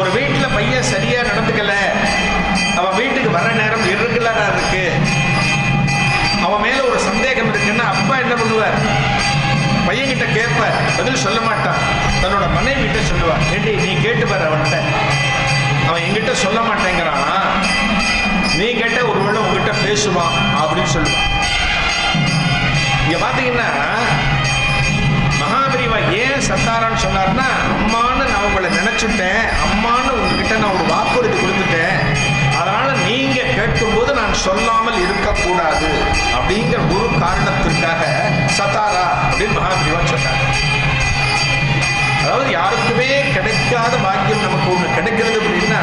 ஒரு வீட்டில் பையன் சரியாக நடந்துக்கல. அவன் வீட்டுக்கு வர நேரம் இரெகுலரா இருக்கு. அவன் மேலே ஒரு சந்தேகம் இருக்குன்னா அப்பா என்ன பண்ணுவார்? பையன்கிட்ட கேட்பார். பதில் சொல்ல மாட்டான். தன்னோட மனைவி கிட்ட சொல்லுவார். ஏண்டி நீ கேட்டு பாரு அவன்கிட்ட. அவன் என்கிட்ட சொல்ல மாட்டேங்கிறான்? நீ கேட்ட ஒருவேளை உங்ககிட்ட பேசுவான் அப்படின்னு சொல்லுவான். இங்கே பார்த்தீங்கன்னா சத்தாரான்னு சொன்னார்னா அம்மான்னு நான் உங்களை நினச்சிட்டேன். அம்மான்னு உங்ககிட்ட நான் ஒரு வாக்குறுதி கொடுத்துட்டேன். அதனால் நீங்கள் கேட்கும்போது நான் சொல்லாமல் இருக்கக்கூடாது அப்படிங்கிற ஒரு காரணத்திற்காக சத்தாரா அப்படின்னு மகாபிரிவா சொன்னார் அதாவது யாருக்குமே கிடைக்காத பாக்கியம் நமக்கு ஒன்று கிடைக்கிறது அப்படின்னா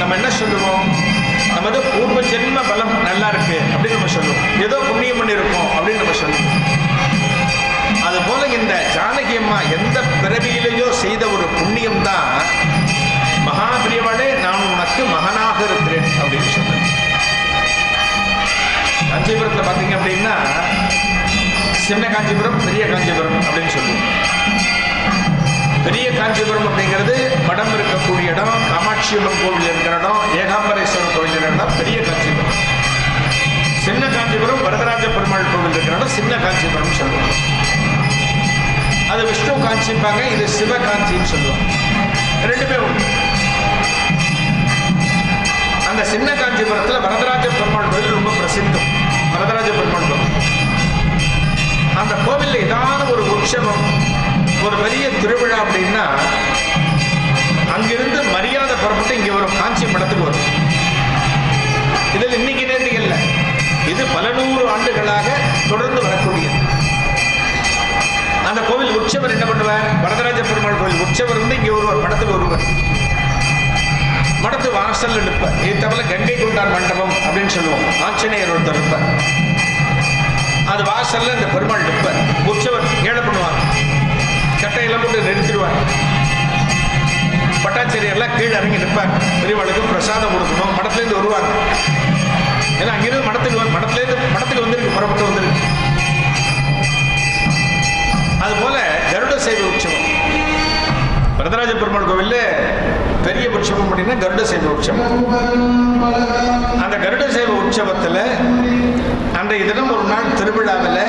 நம்ம என்ன சொல்லுவோம்? நமது பூர்வ ஜென்ம பலம் நல்லா இருக்கு அப்படின்னு நம்ம சொல்லுவோம். ஏதோ புண்ணியம் பண்ணியிருக்கோம் அப்படின்னு நம்ம சொல்லுவோம். போல இந்த ஜானகி அம்மா எந்த பிறவியிலேயோ செய்த ஒரு புண்ணியம் தான் மகாபிரியவளே நான் உனக்கு மகனாக இருக்கிறேன் அப்படின்னு சொன்னேன் காஞ்சிபுரத்தில் பார்த்தீங்க அப்படின்னா சின்ன காஞ்சிபுரம் பெரிய காஞ்சிபுரம் அப்படின்னு சொல்லுவோம். பெரிய காஞ்சிபுரம் அப்படிங்கிறது மடம் இருக்கக்கூடிய இடம் காமாட்சி அம்மன் கோவில் இருக்கிற இடம் ஏகாம்பரேஸ்வரர் கோவில் இருக்கிற இடம் பெரிய காஞ்சிபுரம். சின்ன காஞ்சிபுரம் வரதராஜ பெருமாள் கோவில் இருக்கிற இடம் சின்ன காஞ்சிபுரம் சொல்லுவோம். அது விஷ்ணு காஞ்சிப்பாங்க இது சிவ காஞ்சின்னு சொல்லுவாங்க. ரெண்டுமே உண்டு அந்த சின்ன காஞ்சிபுரத்தில் வரதராஜ பெருமாள் கோவில் ரொம்ப பிரசித்தம். வரதராஜ பெருமாள் கோவில் அந்த கோவிலில் ஏதாவது ஒரு உற்சவம் ஒரு பெரிய திருவிழா அப்படின்னா அங்கிருந்து மரியாதை புறப்பட்டு இங்கே வரும் காஞ்சி மடத்துக்கு வரும். உற்சவர் என்ன பண்ணுவார்? வரதராஜ பெருமாள் கோயில் உற்சவர் வந்து இங்கே ஒருவர் மடத்துக்கு ஒருவர் மடத்து வாசல்ல எடுப்பார் இது தவிர கங்கை கொண்டார் மண்டபம் அப்படின்னு சொல்லுவோம். ஆஞ்சநேயர் ஒருத்தர் இருப்பார். அது வாசல்ல இந்த பெருமாள் நிற்பார். உற்சவர் ஏழை பண்ணுவார். கட்டையெல்லாம் போட்டு நிறுத்திடுவார் பட்டாச்சாரியெல்லாம் கீழே இறங்கி நிற்பார். பெரியவாளுக்கு பிரசாதம் கொடுக்கணும். மடத்துலேருந்து வருவாங்க ஏன்னா அங்கிருந்து மடத்துக்கு வந்து- மடத்துலேருந்து மடத்துக்கு வந்துருக்கு புறப்பட்டு வந்துருக்கு. அதுபோல சைவ உற்சவம். வரதராஜ பெருமாள் கோவில்ல பெரிய உற்சவம் அப்படின்னா கருட சைவ உற்சவம். அந்த கருட சைவ உற்சவத்தில் அன்றைய தினம் ஒரு நாள் திருவிழாவில்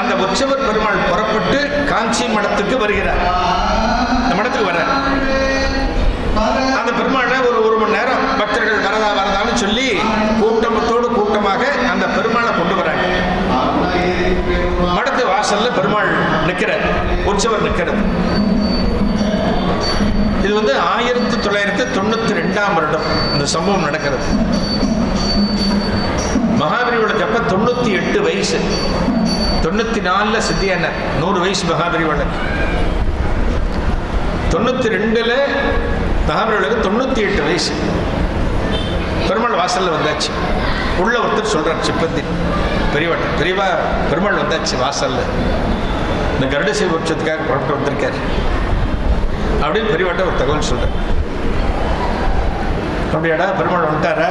அந்த உற்சவர் பெருமாள் புறப்பட்டு காஞ்சி மடத்துக்கு வருகிறார். அந்த மடத்துக்கு வர அந்த பெருமாளை ஒரு ஒரு மணி நேரம் பக்தர்கள் வரதா வரதான்னு சொல்லி கூட்டமத்தோடு கூட்டமாக அந்த பெருமாளை கொண்டு வராங்க மடத்து வாசல்ல பெருமாள் நிற்கிறார் உற்சவர் நிற்கிறது இது வந்து ஆயிரத்தி தொள்ளாயிரத்தி தொண்ணூத்தி ரெண்டாம் வருடம் இந்த சம்பவம் நடக்கிறது. மகாபலியோட அப்ப தொண்ணூத்தி எட்டு வயசு. தொண்ணூத்தி நாலுல சித்தியானார். நூறு வயசு மகாபலியோட தொண்ணூத்தி ரெண்டுல மகாபலியோட தொண்ணூத்தி எட்டு வயசு. பெருமாள் வாசல்ல வந்தாச்சு. உள்ள ஒருத்தர் சொல்கிறார் சிப்பந்தி. பெரியவாட்ட பெரியவா பெருமாள் வந்தாச்சு வாசல்ல. இந்த கருட வருஷத்துக்காக புறப்பட்டு வந்திருக்கார். அப்படின்னு பெரியவாட்ட ஒரு தகவல் சொல்றார். அப்படியாடா பெருமாள் வந்துட்டாரா?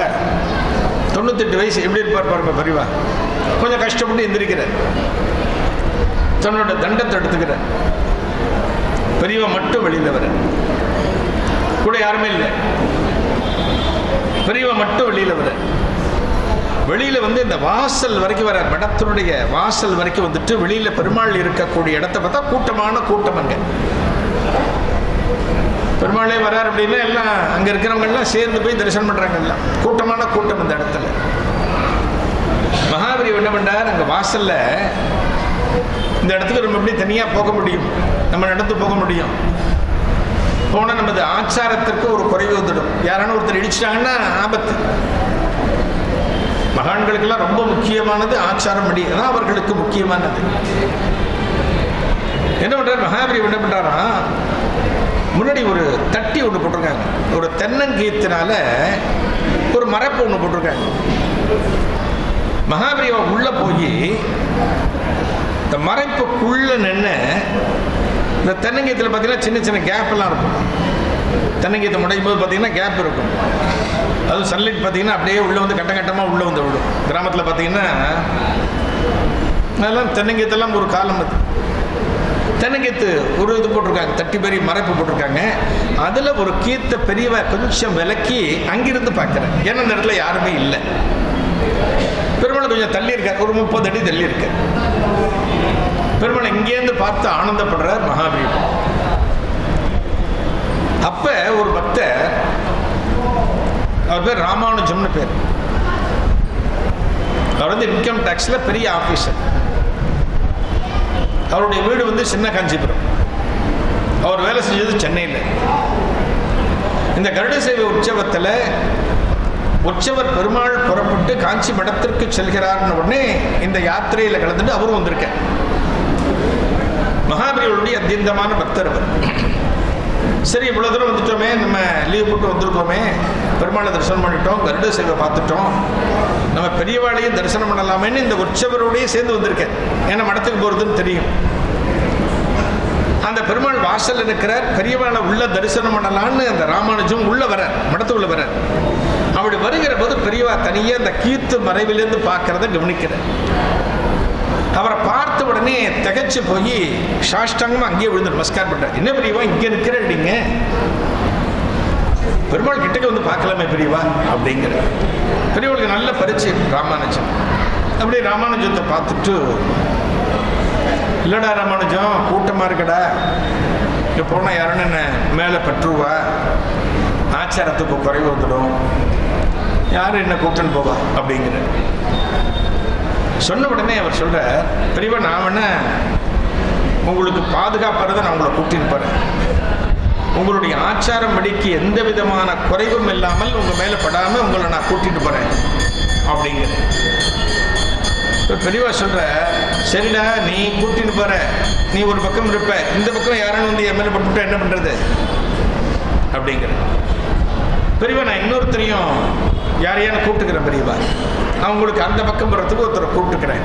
தொண்ணூத்தெட்டு வயசு எப்படி இருப்பார் பாருங்க பெரியவா? கொஞ்சம் கஷ்டப்பட்டு எந்திரிக்கிறார். தன்னோட தண்டத்தை எடுத்துக்கிறார். பெரியவா மட்டும் வெளியில் வர கூட யாருமே இல்லை. பெரியவா மட்டும் வெளியில் வர வெளியில வந்து இந்த வாசல் வரைக்கும் வர மடத்தினுடைய வாசல் வரைக்கும் வந்துட்டு வெளியில பெருமாள் இருக்கக்கூடிய இடத்த பார்த்தா கூட்டமான கூட்டம் அங்க. பெருமாளே வரார் அப்படின்னா எல்லாம் அங்க இருக்கிறவங்க எல்லாம் சேர்ந்து போய் தரிசனம் பண்றாங்க எல்லாம். கூட்டமான கூட்டம் இந்த இடத்துல. மகாபரி என்ன பண்றார்? அங்க வாசல்ல இந்த இடத்துக்கு நம்ம எப்படி தனியா போக முடியும்? நம்ம நடந்து போக முடியும். போனால் நமது ஆச்சாரத்திற்கு ஒரு குறைவு வந்துடும். யாரான ஒருத்தர் இடிச்சிட்டாங்கன்னா ஆபத்து. மகான்களுக்கெல்லாம் ரொம்ப முக்கியமானது ஆச்சாரம் படி அதான் அவர்களுக்கு முக்கியமானது. என்ன பண்றாரு? மகாபலி என்ன பண்ணுறாரா முன்னாடி ஒரு தட்டி ஒன்று போட்டிருக்காங்க. ஒரு தென்னங்கீத்தினால ஒரு மரப்பு ஒன்று போட்டிருக்காங்க. மகாபிரியவா உள்ள போய் இந்த மறைப்புக்குள்ள நின்று இந்த தென்னங்கீத்தில் பார்த்தீங்கன்னா சின்ன சின்ன கேப் எல்லாம் இருக்கும். தென்னங்கீத்து முடையும் போது பார்த்தீங்கன்னா கேப் இருக்கும். அதுவும் சன்லைட் பார்த்தீங்கன்னா அப்படியே உள்ளே வந்து கட்டம் கட்டமாக உள்ளே வந்து விடும். கிராமத்தில் பார்த்தீங்கன்னா அதெல்லாம் தென்னங்கீத்தெல்லாம் ஒரு காலம் அது. தென்னங்கீத்து ஒரு இது போட்டிருக்காங்க தட்டி பெரிய மறைப்பு போட்டிருக்காங்க. அதில் ஒரு கீத்தை பெரியவ கொஞ்சம் விலக்கி அங்கிருந்து பார்க்குறேன் ஏன்னா அந்த இடத்துல யாருமே இல்லை. பெருமளை கொஞ்சம் தள்ளி இருக்கார். ஒரு முப்பது அடி தள்ளி இருக்கார். பெருமளை இங்கேருந்து பார்த்து ஆனந்தப்படுறார் மகாபீர். அப்ப ஒரு பக்தர் அவர் பேர் ராமானுஜம்னு பேர். அவர் வந்து இன்கம் டேக்ஸ்ல பெரிய ஆபீசர் அவருடைய வீடு வந்து சின்ன காஞ்சிபுரம். அவர் வேலை செஞ்சது சென்னையில். இந்த கருட சேவை உற்சவத்தில் உற்சவர் பெருமாள் புறப்பட்டு காஞ்சி மடத்திற்கு செல்கிறார்னு உடனே இந்த யாத்திரையில் கலந்துட்டு அவரும் வந்திருக்கார். மகாபலியுடைய அத்தியந்தமான பக்தர் அவர். சரி இவ்வளோ தூரம் வந்துட்டோமே நம்ம லீவ் போட்டு வந்திருக்கோமே. பெருமாளை தரிசனம் பண்ணிட்டோம் கருட சேவை பார்த்துட்டோம். நம்ம பெரியவாளையும் தரிசனம் பண்ணலாமேன்னு இந்த உற்சவரோடையும் சேர்ந்து வந்திருக்கேன். ஏன்னா மடத்துக்கு போகிறதுன்னு தெரியும். அந்த பெருமாள் வாசல்ல இருக்கிறார் பெரியவாளை உள்ள தரிசனம் பண்ணலான்னு அந்த ராமானுஜம் உள்ள வர மடத்துக்குள்ள வர அப்படி வருகிற போது பெரியவா தனியே அந்த கீர்த்து மறைவிலிருந்து பார்க்கறத கவனிக்கிறார். அவரை திகைச்சு போய் சாஷ்டாங்கமா அங்கேயே விழுந்து நமஸ்காரம் பண்ணுறாரு என்ன பெரியவா இங்கே நிற்கிறீங்க பெருமாள் கிட்டக்க வந்து பார்க்கலாமே பெரியவா அப்படிங்கிற. பெரியவளுக்கு நல்ல பரிச்சு ராமானுஜம் அப்படியே ராமானுஜத்தை பார்த்துட்டு இல்லைடா ராமானுஜம் கூட்டமா இருக்கடா. இங்கே போனா யாருன்னு என்ன மேலே பற்றுவா? ஆச்சாரத்துக்கு குறைவு வந்துடும். யார் என்ன கூப்பிட்டுன்னு போவா? அப்படிங்கிற. சொன்ன உடனே அவர் சொல்ற பெரியவா நான் வேணா உங்களுக்கு பாதுகாப்பாக நான் உங்களை கூட்டின்னு உங்களுடைய ஆச்சாரம் படிக்கு எந்த விதமான குறைவும் இல்லாமல் உங்க மேல படாம உங்களை நான் கூட்டிட்டு போறேன். அப்படிங்கிற இப்ப பெரியவா சொல்ற சரிடா நீ கூட்டின்னு போற. நீ ஒரு பக்கம் இருப்ப. இந்த பக்கம் யாரும் வந்து என் மேல பட்டுட்டா என்ன பண்றது? அப்படிங்கிற பெரியவா நான் இன்னொருத்தரையும் யாரையான கூப்பிட்டுக்கிறேன் பெரியவா நான் உங்களுக்கு அந்த பக்கம் போகிறதுக்கு ஒருத்தரை கூப்பிட்டுக்கிறேன்.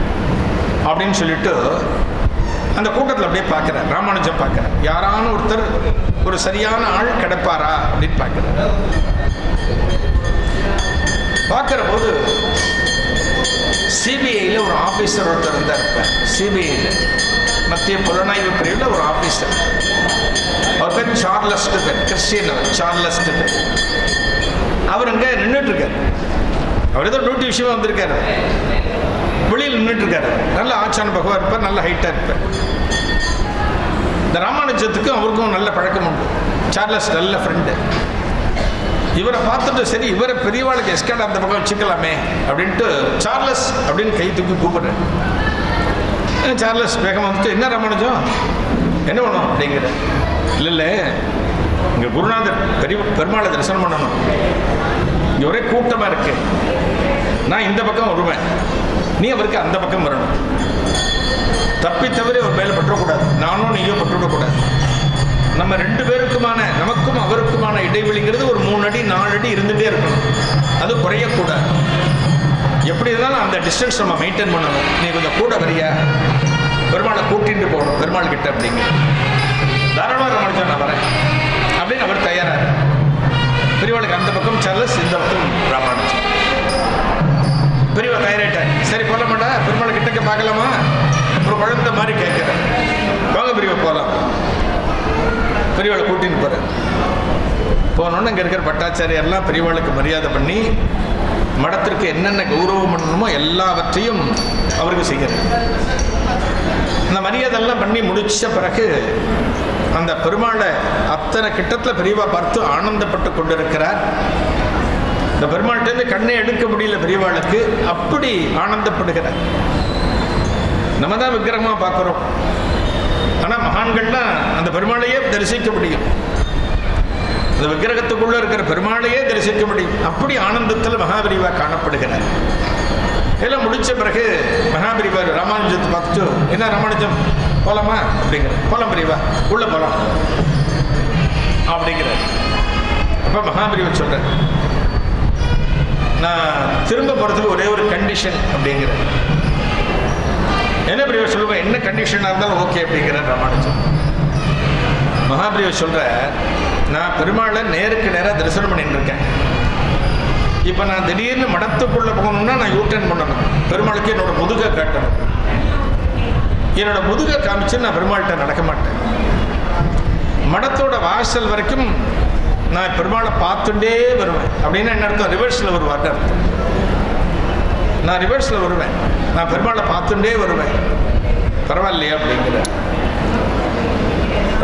அப்படின்னு சொல்லிட்டு அந்த கூட்டத்தில் அப்படியே பார்க்குறேன் ராமானுஜம் பார்க்குறேன் யாரான ஒருத்தர் ஒரு சரியான ஆள் கிடைப்பாரா அப்படின்னு பார்க்குறேன் பார்க்குற போது சிபிஐயில் ஒரு ஆஃபீஸர் ஒருத்தர் இருந்தார் சிபிஐயில் மத்திய புலனாய்வு பிரிவில் ஒரு ஆஃபீஸர் அவர் பேர் சார்லஸ் பேர். கிறிஸ்டியன் அவர். சார்லஸ் பேர். அவர் அங்கே நின்றுட்டு இருக்கார் அவர் ஏதோ டியூட்டி விஷயமா வந்திருக்காரு. வெளியில் நின்றுட்டு இருக்காரு நல்ல ஆச்சான பகவா இருப்பார் நல்ல ஹைட்டாக இருப்பார். இந்த ராமானுஜத்துக்கும் அவருக்கும் நல்ல பழக்கம் உண்டு. சார்லஸ் நல்ல ஃப்ரெண்டு இவரை பார்த்துட்டு சரி இவரை பெரியவாளுக்கு எஸ்கேட் அந்த பக்கம் வச்சுக்கலாமே அப்படின்ட்டு சார்லஸ் அப்படின்னு கை தூக்கி கூப்பிடுறேன் சார்லஸ் வேகமாக வந்துட்டு என்ன ராமானுஜம்? என்ன பண்ணும் அப்படிங்கிற இல்லை இல்லை. இங்கே குருநாதர் பெரிய பெருமாளை தரிசனம் பண்ணணும். இங்கே ஒரே கூட்டமாக இருக்கு. நான் இந்த பக்கம் வருவேன். நீ அவருக்கு அந்த பக்கம் வரணும். தப்பி தவிர அவர் மேலே பற்றக்கூடாது. நானும் நீயும் பற்றுவிடக்கூடாது நம்ம ரெண்டு பேருக்குமான நமக்கும் அவருக்குமான இடைவெளிங்கிறது ஒரு மூணு அடி நாலு அடி இருந்துகிட்டே இருக்கணும். அது குறையக்கூடாது. எப்படி இருந்தாலும் அந்த டிஸ்டன்ஸ் நம்ம மெயின்டைன் பண்ணணும். நீ கொஞ்சம் கூட வரியா? பெருமாளை கூட்டிகிட்டு போகணும். பெருமாள் கிட்ட அப்படிங்க. தாராளமாக ரமணிச்சா நான் வரேன். அவர் தயாராக பெரியவாளுக்கு அந்த பக்கம் சார்லஸ் இந்த பக்கம் ராமானுஜம் பெரியவா தயாராயிட்டார். சரி போல பெருமாள் கிட்டக்க பார்க்கலாமா? ஒரு குழந்த மாதிரி கேட்குறேன் வாங்க பெரியவா போகலாம் பெரியவாளை கூட்டின்னு போகிறேன் போனோன்னு இங்கே இருக்கிற பட்டாச்சாரியெல்லாம் பெரியவாளுக்கு மரியாதை பண்ணி மடத்திற்கு என்னென்ன கௌரவம் பண்ணணுமோ எல்லாவற்றையும் அவருக்கு செய்கிறார். அந்த மரியாதைலாம் பண்ணி முடிச்ச பிறகு அந்த பெருமாளை அத்தனை கிட்டத்தில் பெரியவா பார்த்து ஆனந்தப்பட்டு கொண்டிருக்கிறார். இந்த பெருமாள்கிட்டேருந்து கண்ணை எடுக்க முடியல பெரியவாளுக்கு அப்படி ஆனந்தப்படுகிறார். நம்ம தான் விக்கிரகமாக பார்க்குறோம். ஆனால் மகான்கள்லாம் அந்த பெருமாளையே தரிசிக்க முடியும். அந்த விக்கிரகத்துக்குள்ளே இருக்கிற பெருமாளையே தரிசிக்க முடியும். அப்படி ஆனந்தத்தில் மகாபிரிவா காணப்படுகிறார். எல்லாம் முடிச்ச பிறகு மகாபிரிவார் ராமானுஜத்தை பார்த்துட்டு என்ன ராமானுஜம்? போலாமா? அப்படிங்கிற போலாம் பிரிவா உள்ள போலாம். அப்படிங்கிற அப்ப மகாபிரிவர் சொல்கிறேன் நான் திரும்ப போறதுக்கு ஒரே ஒரு கண்டிஷன் அப்படிங்கிற என்ன பிரிவர் சொல்லுவேன் என்ன கண்டிஷனாக இருந்தாலும் ஓகே அப்படிங்கிற ராமானுஜம் மகாபிரிவர் சொல்ற நான் பெருமாளை நேருக்கு நேராக தரிசனம் பண்ணிட்டு இருக்கேன். இப்போ நான் திடீர்னு மடத்துக்குள்ள போகணும்னா நான் யூட்டர்ன் பண்ணணும். பெருமாளுக்கு என்னோட முதுகை காட்டணும். என்னோட முதுகை காமிச்சு நான் பெருமாள்கிட்ட நடக்க மாட்டேன். மடத்தோட வாசல் வரைக்கும் நான் பெருமாளை பார்த்துட்டே வருவேன். அப்படின்னா என்ன அர்த்தம்? ரிவர்ஸில் வருவார்னு அர்த்தம். நான் ரிவர்ஸில் வருவேன். நான் பெருமாளை பார்த்துட்டே வருவேன். பரவாயில்லையா அப்படிங்கிற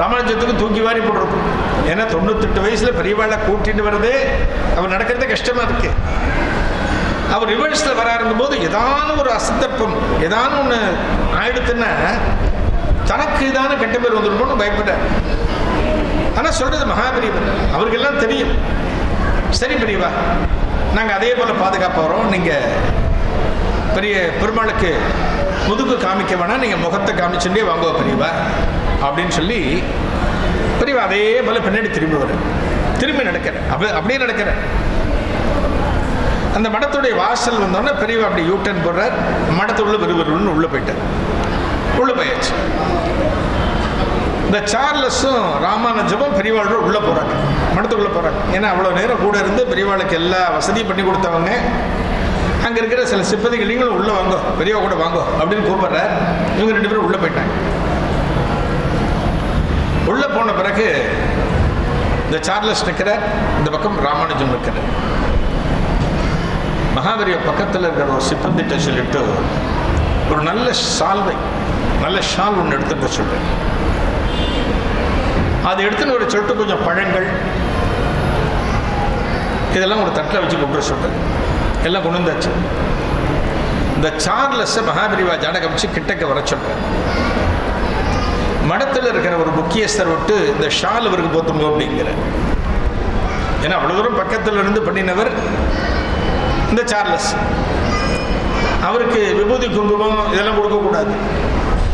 ராமானுஜத்துக்கு தூக்கி வாரி போட்டிருக்கும். ஏன்னா தொண்ணூத்தெட்டு வயசில் பெரியவாளை கூட்டிட்டு வர்றதே அவர் நடக்கிறதே கஷ்டமாக இருக்கு. அவர் ரிவர்ஸில் வர போது ஏதான ஒரு அசந்தர்ப்பம் ஏதான ஒன்று ஆயிடுத்துன்னா தனக்கு இதான கெட்ட பேர் வந்துருமோன்னு பயப்பட்டார். ஆனால் சொல்றது மகாபெரியவர் அவருக்கெல்லாம் தெரியும். சரி பெரியவா நாங்கள் அதே போல் பாதுகாப்பு வரோம். நீங்கள் பெரிய பெருமாளுக்கு முதுகு காமிக்க வேணாம். நீங்கள் முகத்தை காமிச்சுட்டே வாங்குவோம் பெரியவா. அப்படின்னு சொல்லி பெரியவா அதே போல் பின்னாடி திரும்பி வரும். திரும்பி நடக்கிறேன் அப்ப அப்படியே நடக்கிறேன் அந்த மடத்துடைய வாசல் வந்தோடனே பெரியவா அப்படி யூட்டன் போடுறார். மடத்துள்ள விறுவிறுன்னு உள்ளே போயிட்டார். உள்ளே போயாச்சு. இந்த சார்லஸும் ராமானுஜமும் பெரியவாளோட உள்ளே போகிறாங்க மடத்துக்குள்ளே போகிறாங்க ஏன்னா அவ்வளோ நேரம் கூட இருந்து பெரியவாளுக்கு எல்லா வசதியும் பண்ணி கொடுத்தவங்க. அங்கே இருக்கிற சில சிப்பதிகள் நீங்களும் உள்ளே வாங்கோ. பெரியவா கூட வாங்கோ அப்படின்னு கூப்பிட்றார். இவங்க ரெண்டு பேரும் உள்ளே போயிட்டாங்க. உள்ளே போன பிறகு இந்த சார்லஸ் நிற்கிறார் இந்த பக்கம் ராமானுஜம் நிற்கிறார் மகாவீரிய பக்கத்தில் இருக்கிற ஒரு சிப்பந்திட்ட சொல்லிட்டு ஒரு நல்ல சால்வை நல்ல ஷால் ஒன்று எடுத்துட்டு வர சொல்கிறேன் அது எடுத்துன்னு ஒரு சொல்லிட்டு கொஞ்சம் பழங்கள் இதெல்லாம் ஒரு தட்டில் வச்சு கொண்டு வர சொல்கிறேன் எல்லாம் கொண்டு வந்தாச்சு. இந்த சார்லஸை மகாபிரிவா ஜாடகம் வச்சு கிட்டக்க வர சொல்கிறேன் மடத்தில் இருக்கிற ஒரு முக்கியஸ்தர் விட்டு இந்த ஷால் அவருக்கு போத்துங்க அப்படிங்கிற ஏன்னா அவ்வளோ தூரம் பக்கத்தில் இருந்து பண்ணினவர் இந்த சார்லஸ். அவருக்கு விபூதி குங்குமம் இதெல்லாம் கொடுக்கக்கூடாது.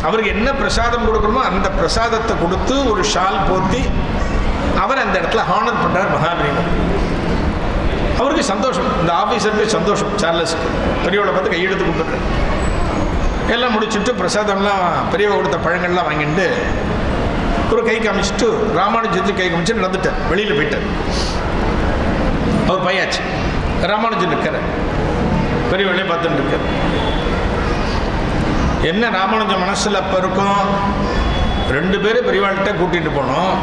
அவருக்கு என்ன பிரசாதம் கொடுக்கணுமோ அந்த பிரசாதத்தை கொடுத்து ஒரு ஷால் போத்தி அவர் அந்த இடத்துல ஹானர் பண்ணுறார் மகாபீரன் அவருக்கு சந்தோஷம். இந்த ஆஃபீஸருக்கு சந்தோஷம். சார்லஸ் பெரியவளை பார்த்து கையெழுத்து கொடுத்துட்றாரு எல்லாம் முடிச்சுட்டு பிரசாதம்லாம் பெரியவ கொடுத்த பழங்கள்லாம் வாங்கிட்டு ஒரு கை காமிச்சிட்டு ராமானுஜத்துக்கு கை காமிச்சு நடந்துட்டேன். வெளியில் போயிட்டேன். அவர் பையாச்சு. ராமானுஜன் இருக்கார் பெரிய பார்த்துட்டு இருக்கார். என்ன ராமானுஜன் மனசில் அப்போ இருக்கும்? ரெண்டு பேரும் பெரியவாள்கிட்ட கூட்டிகிட்டு போனோம்.